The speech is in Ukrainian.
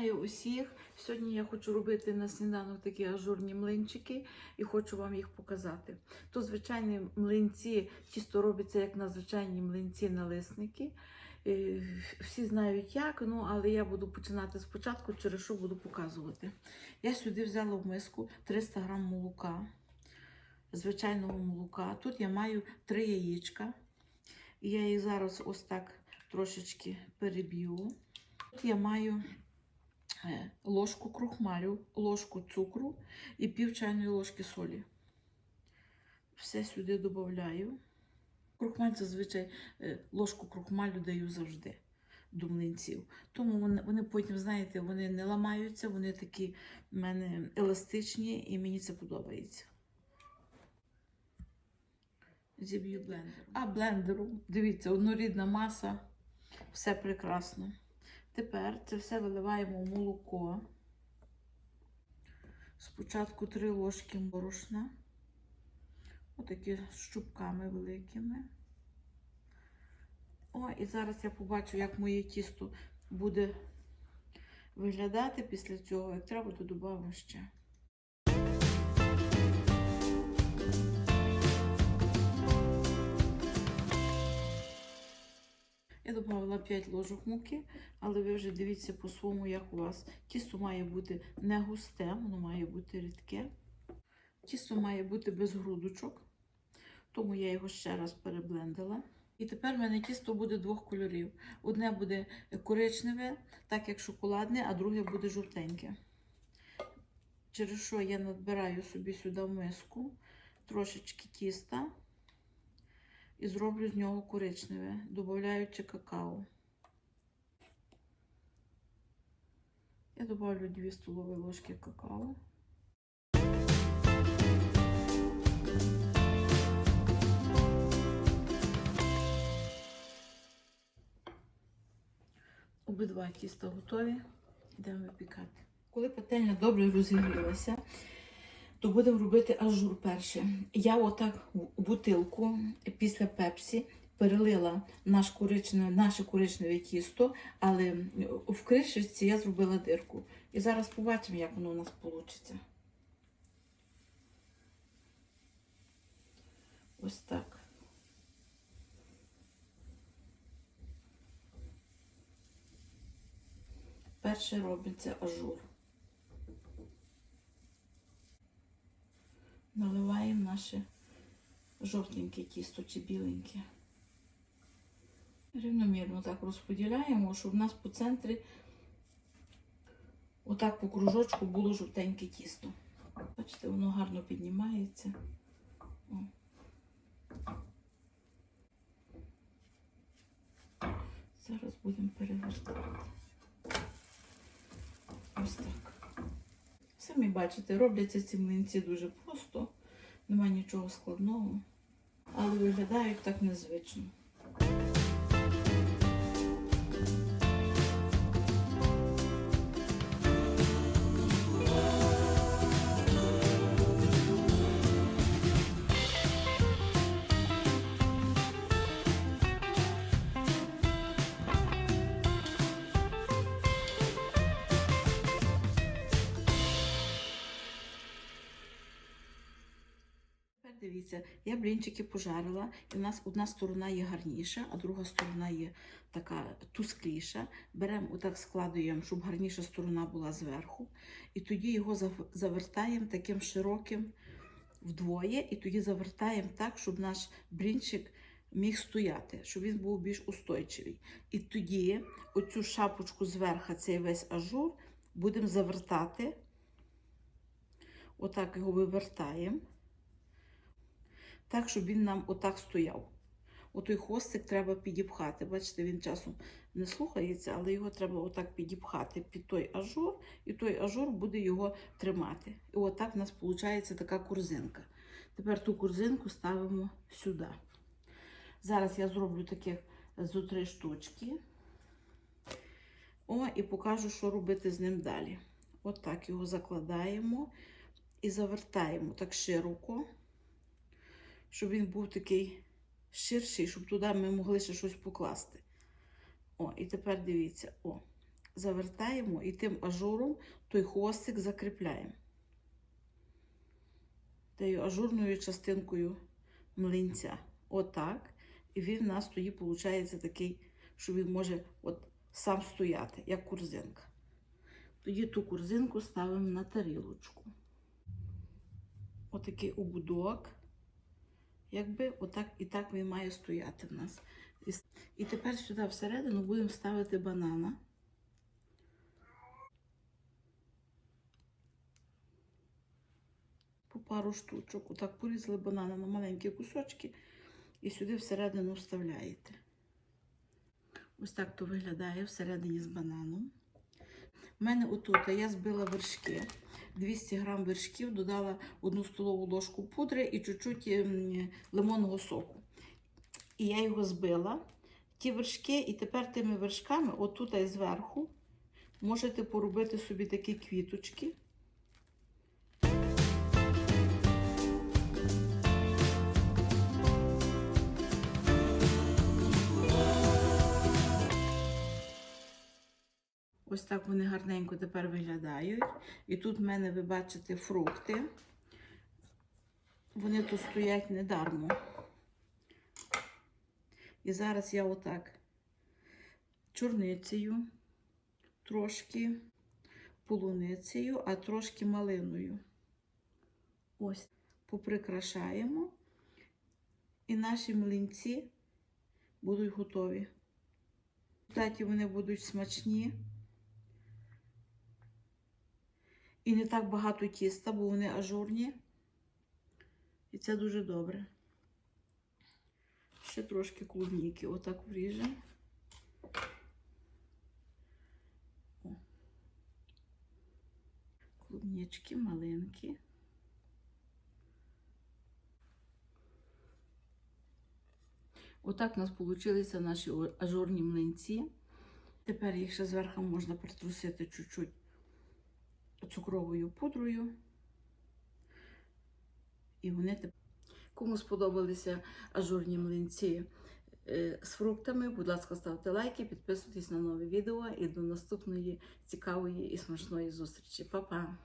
Вітаю усіх! Сьогодні я хочу робити на сніданок такі ажурні млинчики і хочу вам їх показати. То звичайні млинці, тісто робиться як на звичайні млинці-налисники. Е, Всі знають як, ну але я буду починати спочатку, через що буду показувати. Я сюди взяла в миску 300 грам молока, звичайного молока. Тут я маю 3 яєчка. Я їх зараз ось так трошечки переб'ю. Тут я маю ложку крухмалю, ложку цукру і пів чайної ложки солі. Все сюди додаю. Крухмаль зазвичай е, ложку крухмалю даю завжди до. Тому вони, вони потім, знаєте, вони не ламаються, вони такі в мене еластичні і мені це подобається. Зіб'ю блендером. А блендером, дивіться, однорідна маса, все прекрасно. Тепер це все виливаємо в молоко. Спочатку 3 ложки борошна. Отакі з щупками великими. О, і зараз я побачу, як моє тісто буде виглядати після цього. Як треба, то додамо ще. Я додала 5 ложок муки, але ви вже дивіться по своєму, як у вас. Тісто має бути не густе, воно має бути рідке. Тісто має бути без грудочок, тому я його ще раз переблендила. І тепер в мене тісто буде двох кольорів. Одне буде коричневе, так як шоколадне, а друге буде жовтеньке. Через що я надбираю собі сюди в миску трошечки тіста і зроблю з нього коричневе, додаючи какао. Я добавлю 2 столові ложки какао. Обидва тіста готові. Йдемо випікати. Коли пательня добре розігрілася, то будемо робити ажур перше. Я отак бутилку після пепсі перелила наш коричневе, наше коричневе тісто, але в кришечці я зробила дирку. І зараз побачимо, як воно у нас вийде. Ось так. Перше робиться ажур. Наливаємо наше жовтеньке тісто чи біленьке. Рівномірно так розподіляємо, щоб в нас по центрі отак по кружочку було жовтеньке тісто. Бачите, воно гарно піднімається. О. Зараз будемо перевертати. Ось так. Самі бачите, робляться ці млинці дуже просто, нема нічого складного, але виглядають так незвично. Дивіться, я блінчики пожарила, і у нас одна сторона є гарніша, а друга сторона є така тускліша. Беремо, отак складуємо, щоб гарніша сторона була зверху. І тоді його завертаємо таким широким вдвоє, і тоді завертаємо так, щоб наш блінчик міг стояти, щоб він був більш устойчивий. І тоді оцю шапочку зверху, цей весь ажур, будемо завертати. Отак його вивертаємо так, щоб він нам отак стояв. Отой хвостик треба підіпхати. Бачите, він часом не слухається, але його треба отак підіпхати під той ажур, і той ажур буде його тримати. І отак в нас виходить така корзинка. Тепер ту корзинку ставимо сюди. Зараз я зроблю таких зо три штучки. О, і покажу, що робити з ним далі. Отак його закладаємо і завертаємо так широко щоб він був такий ширший, щоб туди ми могли ще щось покласти. О, і тепер дивіться, о, завертаємо і тим ажуром той хвостик закріпляємо. Тією ажурною частинкою млинця. Отак. І він в нас тоді виходить такий, що він може от сам стояти, як курзинка. Тоді ту курзинку ставимо на тарілочку. Отакий обудок. Якби отак і так він має стояти в нас. І, тепер сюди всередину будемо ставити банана. По пару штучок. Отак порізали банана на маленькі кусочки і сюди всередину вставляєте. Ось так то виглядає всередині з бананом. У мене отут я збила вершки. 200 грам вершків, додала 1 столову ложку пудри і чуть-чуть ем, лимонного соку. І я його збила. Ті вершки, і тепер тими вершками, отут і зверху, можете поробити собі такі квіточки. Ось так вони гарненько тепер виглядають. І тут в мене, ви бачите, фрукти. Вони тут стоять недармо. І зараз я отак чорницею, трошки полуницею, а трошки малиною. Ось, поприкрашаємо. І наші млинці будуть готові. В вони будуть смачні. І не так багато тіста, бо вони ажурні. І це дуже добре. Ще трошки клубніки отак вріжемо. О. Клубнички маленькі. Отак у нас вийшли наші ажурні млинці. Тепер їх ще зверху можна притрусити чуть-чуть цукровою пудрою. І вони тепер. Кому сподобалися ажурні млинці е, з фруктами, будь ласка, ставте лайки, підписуйтесь на нові відео і до наступної цікавої і смачної зустрічі. Па-па!